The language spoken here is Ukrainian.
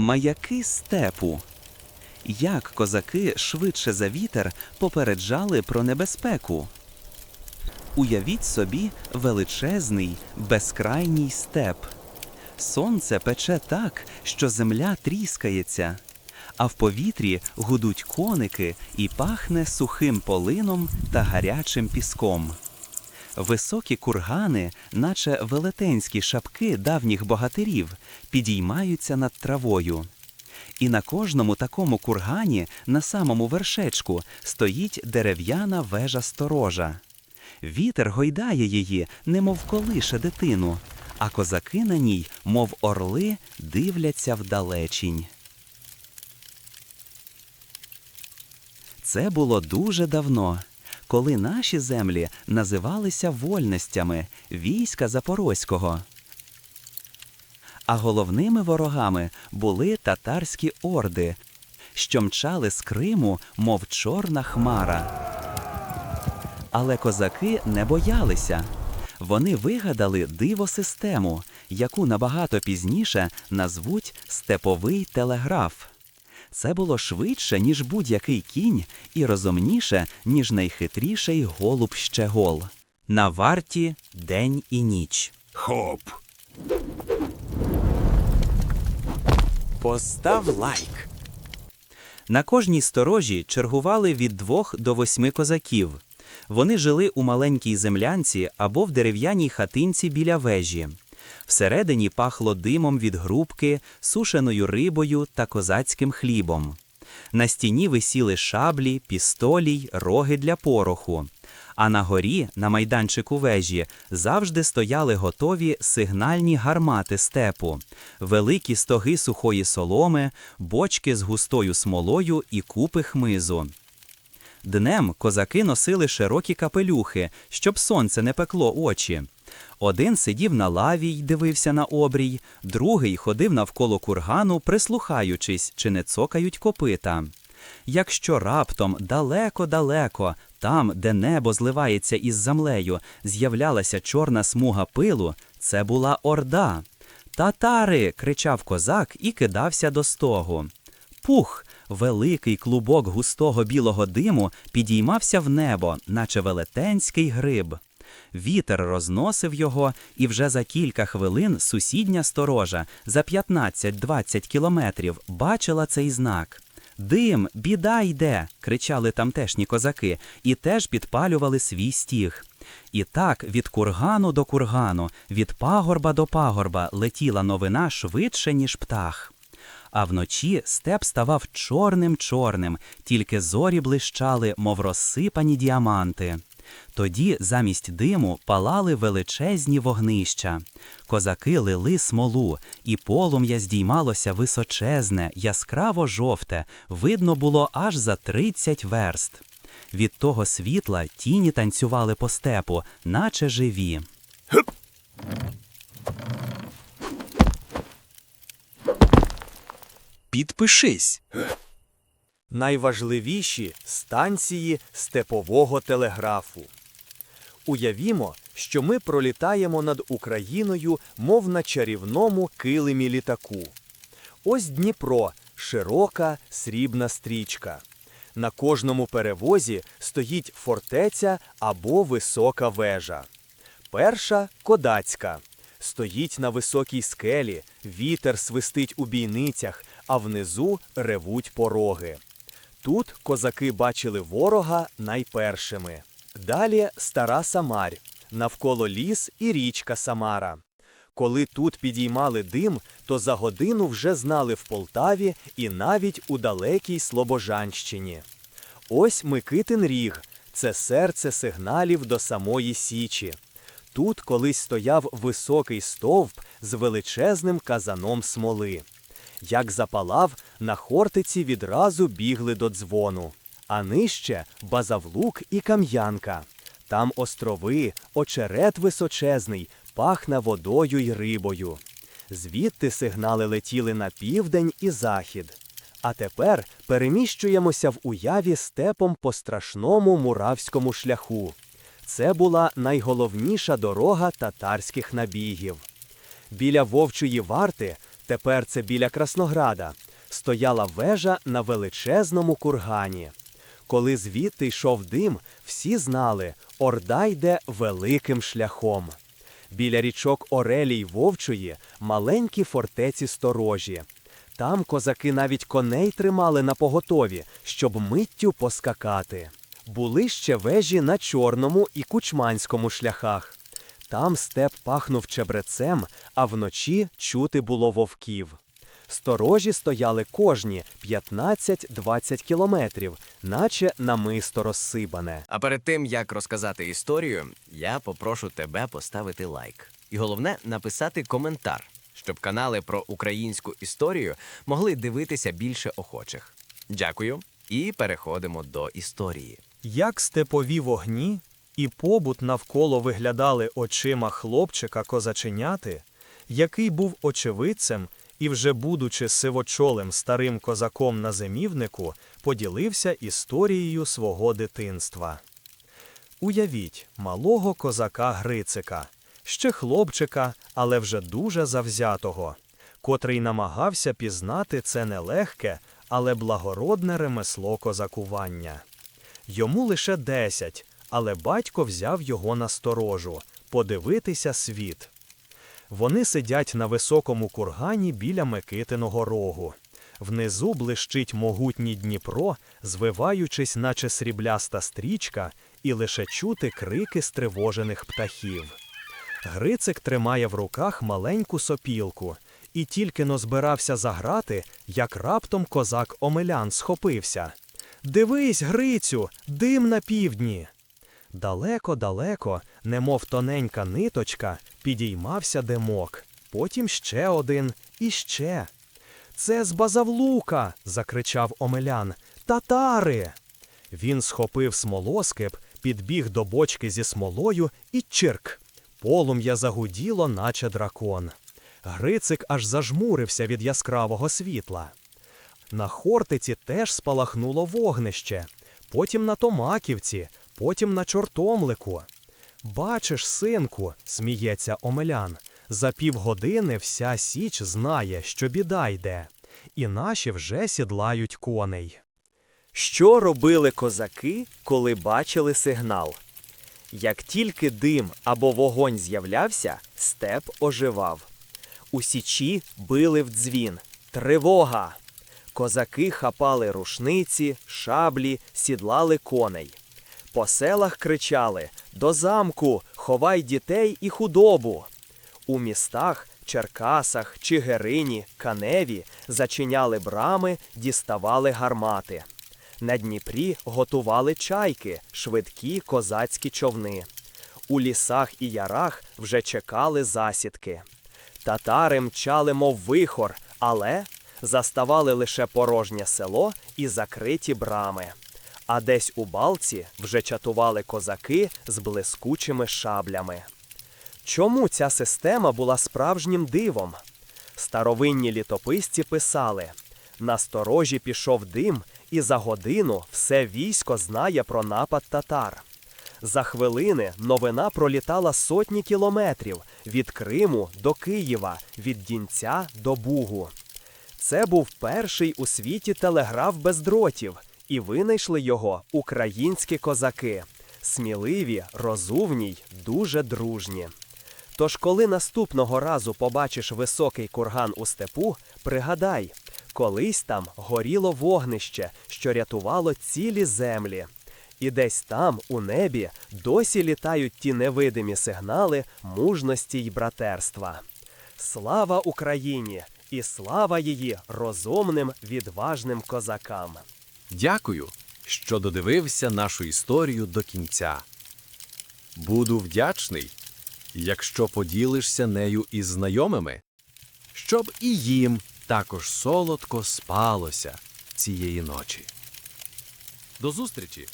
Маяки степу. Як козаки швидше за вітер попереджали про небезпеку. Уявіть собі величезний, безкрайній степ. Сонце пече так, що земля тріскається, а в повітрі гудуть коники і пахне сухим полином та гарячим піском. Високі кургани, наче велетенські шапки давніх богатирів, підіймаються над травою. І на кожному такому кургані, на самому вершечку, стоїть дерев'яна вежа сторожа. Вітер гойдає її, немов колише дитину, а козаки на ній, мов орли, дивляться вдалечінь. Це було дуже давно, коли наші землі називалися вольностями війська Запорозького. А головними ворогами були татарські орди, що мчали з Криму, мов чорна хмара. Але козаки не боялися. Вони вигадали диво-систему, яку набагато пізніше назвуть степовий телеграф. Це було швидше, ніж будь-який кінь, і розумніше, ніж найхитріший голуб щегол. На варті день і ніч. Хоп. Постав лайк. На кожній сторожі чергували від двох до восьми козаків. Вони жили у маленькій землянці або в дерев'яній хатинці біля вежі. Всередині пахло димом від грубки, сушеною рибою та козацьким хлібом. На стіні висіли шаблі, пістолі й роги для пороху. А на горі, на майданчику вежі, завжди стояли готові сигнальні гармати степу, великі стоги сухої соломи, бочки з густою смолою і купи хмизу. Днем козаки носили широкі капелюхи, щоб сонце не пекло очі. Один сидів на лаві й дивився на обрій, другий ходив навколо кургану, прислухаючись, чи не цокають копита. Якщо раптом далеко-далеко, там, де небо зливається із землею, з'являлася чорна смуга пилу, це була орда. Татари. кричав козак і кидався до стогу. Пух, великий клубок густого білого диму підіймався в небо, наче велетенський гриб. Вітер розносив його, і вже за кілька хвилин сусідня сторожа за 15-20 кілометрів бачила цей знак. Дим, біда йде. кричали тамтешні козаки, і теж підпалювали свій стіг. І так від кургану до кургану, від пагорба до пагорба летіла новина швидше, ніж птах. А вночі степ ставав чорним-чорним, тільки зорі блищали, мов розсипані діаманти. Тоді замість диму палали величезні вогнища. Козаки лили смолу, і полум'я здіймалося височезне, яскраво жовте, видно було аж за тридцять верст. Від того світла тіні танцювали по степу, наче живі. Підпишись. Найважливіші станції степового телеграфу. Уявімо, що ми пролітаємо над Україною, мов на чарівному килимі літаку. Ось Дніпро, широка срібна стрічка. На кожному перевозі стоїть фортеця або висока вежа. Перша кодацька. Стоїть на високій скелі, вітер свистить у бійницях, а внизу ревуть пороги. Тут козаки бачили ворога найпершими. Далі стара Самарь, навколо ліс і річка Самара. Коли тут підіймали дим, то за годину вже знали в Полтаві і навіть у далекій Слобожанщині. Ось Микитин ріг це серце сигналів до самої Січі. Тут колись стояв високий стовп з величезним казаном смоли. Як запалав, на Хортиці відразу бігли до дзвону. А нижче базавлук і кам'янка. Там острови, очерет височезний, пахне водою й рибою. Звідти сигнали летіли на південь і захід. А тепер переміщуємося в уяві степом по страшному муравському шляху. Це була найголовніша дорога татарських набігів. Біля вовчої варти Тепер це біля Краснограда. Стояла вежа на величезному кургані. Коли звідти йшов дим, всі знали, орда йде великим шляхом. Біля річок Орелі й Вовчої маленькі фортеці сторожі. Там козаки навіть коней тримали на поготові, щоб миттю поскакати. Були ще вежі на Чорному і Кучманському шляхах. Там степ пахнув чебрецем, а вночі чути було вовків. Сторожі стояли кожні 15-20 кілометрів, наче намисто розсибане. А перед тим як розказати історію, я попрошу тебе поставити лайк. І головне написати коментар, щоб канали про українську історію могли дивитися більше охочих. Дякую і переходимо до історії. Як степові вогні і побут навколо виглядали очима хлопчика козаченяти, який був очевидцем і, вже будучи сивочолим старим козаком на зимівнику, поділився історією свого дитинства. Уявіть малого козака Грицика, ще хлопчика, але вже дуже завзятого, котрий намагався пізнати це нелегке, але благородне ремесло козакування. Йому лише десять, але батько взяв його на сторожу подивитися світ. Вони сидять на високому кургані біля Микитиного рогу. Внизу блищить могутній Дніпро, звиваючись, наче срібляста стрічка, і лише чути крики стривожених птахів. Грицик тримає в руках маленьку сопілку, і тільки но збирався заграти, як раптом козак Омелян схопився. Дивись, Грицю, дим на півдні. Далеко-далеко, немов тоненька ниточка, підіймався димок, потім ще один і ще. Це з базавлука. закричав Омелян. Татари. Він схопив смолоскип, підбіг до бочки зі смолою і чирк. Полум'я загуділо, наче дракон. Грицик аж зажмурився від яскравого світла. На Хортиці теж спалахнуло вогнище, потім на Томаківці, потім на Чортомлику. Бачиш, синку, сміється Омелян, за півгодини вся січ знає, що біда йде, і наші вже сідлають коней. Що робили козаки, коли бачили сигнал? Як тільки дим або вогонь з'являвся, степ оживав. У січі били в дзвін. Тривога! Козаки хапали рушниці, шаблі, сідлали коней. По селах кричали До замку, ховай дітей і худобу. У містах, Черкасах, Чигирині, Каневі зачиняли брами, діставали гармати. На Дніпрі готували чайки, швидкі козацькі човни. У лісах і ярах вже чекали засідки. Татари мчали, мов вихор, але заставали лише порожнє село і закриті брами. А десь у балці вже чатували козаки з блискучими шаблями. Чому ця система була справжнім дивом? Старовинні літописці писали: насторожі пішов дим, і за годину все військо знає про напад татар. За хвилини новина пролітала сотні кілометрів від Криму до Києва, від Дінця до Бугу. Це був перший у світі телеграф без дротів, і винайшли його українські козаки. Сміливі, розумні, й дуже дружні. Тож, коли наступного разу побачиш високий курган у степу, пригадай, колись там горіло вогнище, що рятувало цілі землі. І десь там, у небі, досі літають ті невидимі сигнали мужності й братерства. Слава Україні! І слава її розумним, відважним козакам! Дякую, що додивився нашу історію до кінця. Буду вдячний, якщо поділишся нею із знайомими, щоб і їм також солодко спалося цієї ночі. До зустрічі!